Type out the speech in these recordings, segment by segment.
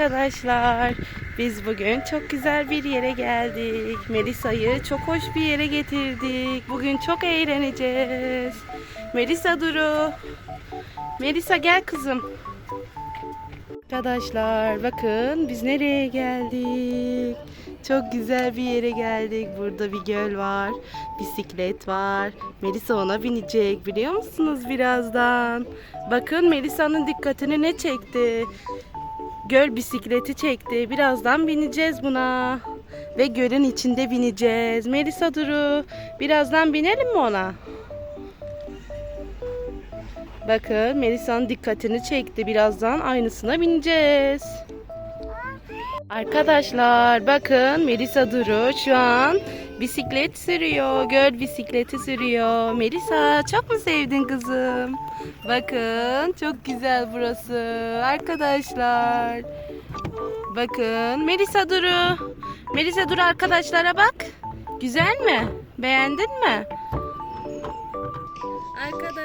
arkadaşlar. Biz bugün çok güzel bir yere geldik. Melisa'yı çok hoş bir yere getirdik. Bugün çok eğleneceğiz. Melisa Duru. Melisa gel kızım. Arkadaşlar bakın biz nereye geldik. Çok güzel bir yere geldik. Burada bir göl var. Bisiklet var. Melisa ona binecek biliyor musunuz birazdan? Bakın Melisa'nın dikkatini ne çekti? Göl bisikleti çekti. Birazdan bineceğiz buna. Ve gölün içinde bineceğiz. Melisa Duru birazdan binelim mi ona? Bakın Melisa'nın dikkatini çekti. Birazdan aynısına bineceğiz. Arkadaşlar bakın Melisa Duru şu an bisiklet sürüyor. Göl bisikleti sürüyor. Melisa çok mu sevdin kızım? Bakın çok güzel burası. Arkadaşlar. Bakın Melisa Duru. Melisa Duru arkadaşlara bak. Güzel mi? Beğendin mi?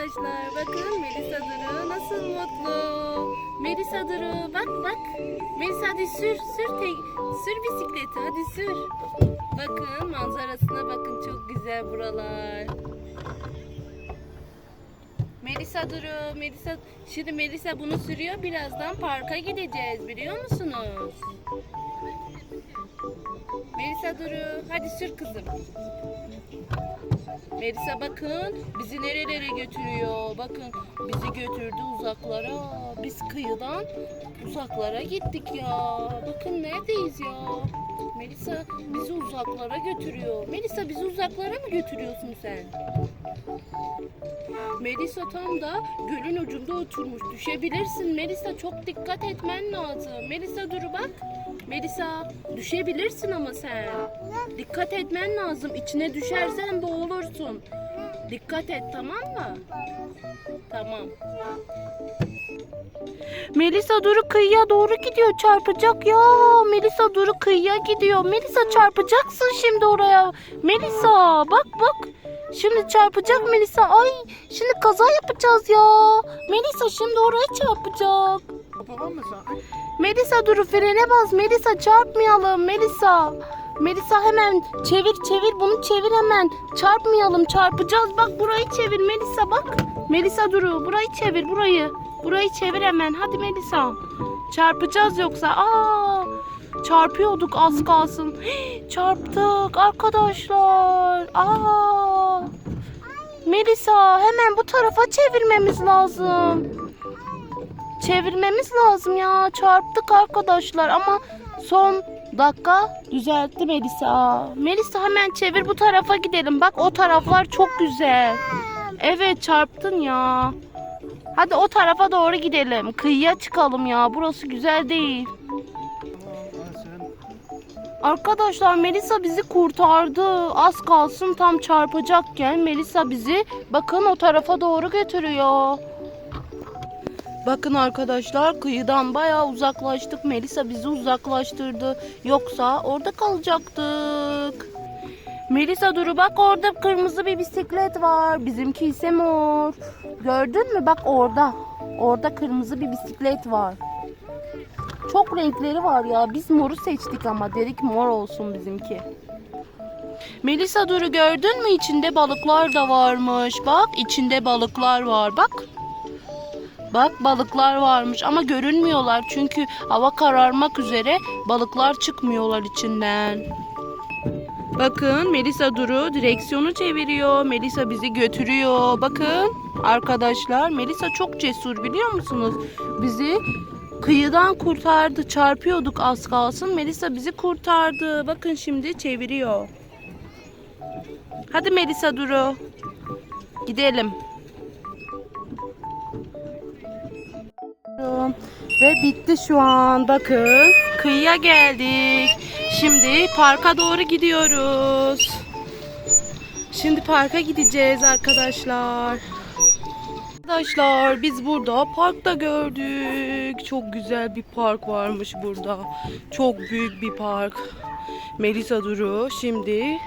Arkadaşlar bakın Melisa Duru nasıl mutlu. Melisa Duru bak bak. Melisa hadi sür sür tek, sür bisikleti hadi sür. Bakın manzarasına bakın çok güzel buralar. Melisa Duru, Melisa şimdi Melisa bunu sürüyor. Birazdan parka gideceğiz biliyor musunuz? Melisa Duru hadi sür kızım. Melisa bakın bizi nerelere götürüyor. Bakın bizi götürdü uzaklara. Biz kıyıdan uzaklara gittik ya. Bakın neredeyiz ya. Melisa bizi uzaklara götürüyor. Melisa bizi uzaklara mı götürüyorsun sen? Melisa tam da gölün ucunda oturmuş. Düşebilirsin Melisa çok dikkat etmen lazım. Melisa dur bak. Melisa düşebilirsin ama sen. Dikkat etmen lazım. İçine düşersen boğulursun. Dikkat et tamam mı? Tamam. Melisa Duru kıyıya doğru gidiyor çarpacak ya. Melisa Duru kıyıya gidiyor. Melisa çarpacaksın şimdi oraya. Melisa bak bak. Şimdi çarpacak Melisa. Ay şimdi kaza yapacağız ya. Melisa şimdi oraya çarpacak. Babam mı sen? Melisa dur frene bas. Melisa çarpmayalım. Melisa. Melisa hemen çevir çevir bunu çevir hemen. Çarpmayalım çarpacağız. Bak burayı çevir Melisa bak. Melisa duru burayı çevir burayı. Burayı çevir hemen. Hadi Melisa. Çarpacağız yoksa. Aa! Çarpıyorduk az kalsın. Çarptık arkadaşlar. Aa! Melisa hemen bu tarafa çevirmemiz lazım çevirmemiz lazım ya. Çarptık arkadaşlar ama son dakika düzeltti Melisa. Melisa hemen çevir bu tarafa gidelim. Bak o taraflar çok güzel. Evet çarptın ya. Hadi o tarafa doğru gidelim. Kıyıya çıkalım ya. Burası güzel değil. Arkadaşlar Melisa bizi kurtardı. Az kalsın tam çarpacakken Melisa bizi bakın o tarafa doğru götürüyor. Bakın arkadaşlar kıyıdan bayağı uzaklaştık. Melisa bizi uzaklaştırdı. Yoksa orada kalacaktık. Melisa duru bak orada kırmızı bir bisiklet var. Bizimki ise mor. Gördün mü? Bak orada. Orada kırmızı bir bisiklet var. Çok renkleri var ya. Biz moru seçtik ama dedik mor olsun bizimki. Melisa Duru gördün mü? İçinde balıklar da varmış. Bak içinde balıklar var. Bak. Bak balıklar varmış ama görünmüyorlar çünkü hava kararmak üzere balıklar çıkmıyorlar içinden. Bakın Melisa Duru direksiyonu çeviriyor. Melisa bizi götürüyor. Bakın arkadaşlar Melisa çok cesur biliyor musunuz? Bizi kıyıdan kurtardı. Çarpıyorduk az kalsın. Melisa bizi kurtardı. Bakın şimdi çeviriyor. Hadi Melisa Duru. Gidelim. Ve bitti şu an. Bakın kıyıya geldik. Şimdi parka doğru gidiyoruz. Şimdi parka gideceğiz arkadaşlar. Arkadaşlar biz burada parkta gördük. Çok güzel bir park varmış burada. Çok büyük bir park. Melisa Duru şimdi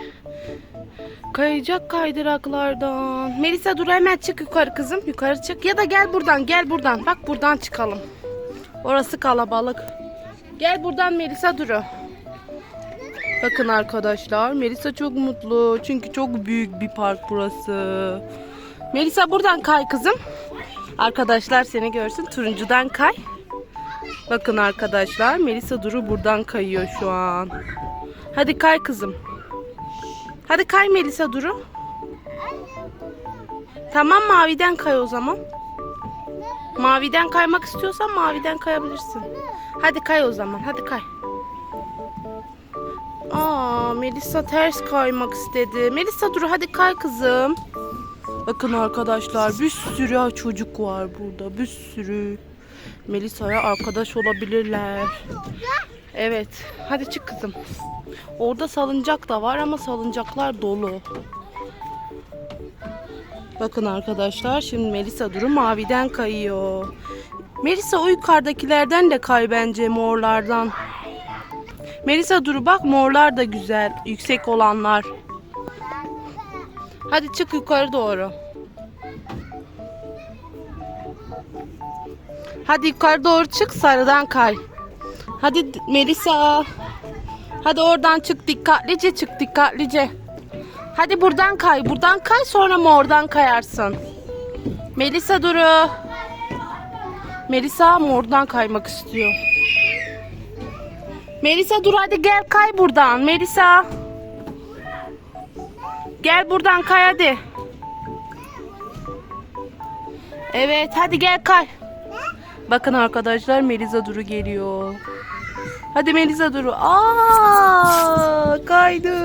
kayacak kaydıraklardan. Melisa Duru hemen çık yukarı kızım. Yukarı çık. Ya da gel buradan gel buradan. Bak buradan çıkalım. Orası kalabalık. Gel buradan Melisa Duru. Bakın arkadaşlar Melisa çok mutlu. Çünkü çok büyük bir park burası. Melisa buradan kay kızım. Arkadaşlar seni görsün. Turuncudan kay. Bakın arkadaşlar Melisa Duru buradan kayıyor şu an. Hadi kay kızım. Hadi kay Melisa Duru. Tamam maviden kay o zaman. Maviden kaymak istiyorsan maviden kayabilirsin. Hadi kay o zaman. Hadi kay. Aa, Melisa ters kaymak istedi. Melisa dur hadi kay kızım. Bakın arkadaşlar bir sürü çocuk var burada. Bir sürü. Melisa'ya arkadaş olabilirler. Evet. Hadi çık kızım. Orada salıncak da var ama salıncaklar dolu. Bakın arkadaşlar şimdi Melisa Duru maviden kayıyor. Melisa o yukarıdakilerden de kay bence morlardan. Melisa Duru bak morlar da güzel. Yüksek olanlar. Hadi çık yukarı doğru. Hadi yukarı doğru çık sarıdan kay. Hadi Melisa. Hadi oradan çık dikkatlice çık dikkatlice. Hadi buradan kay. Buradan kay sonra mordan kayarsın. Melisa Duru. Melisa mordan kaymak istiyor. Melisa dur hadi gel kay buradan. Melisa. Gel buradan kay hadi. Evet hadi gel kay. Bakın arkadaşlar Melisa Duru geliyor. Hadi Melisa Duru. Aa kaydı.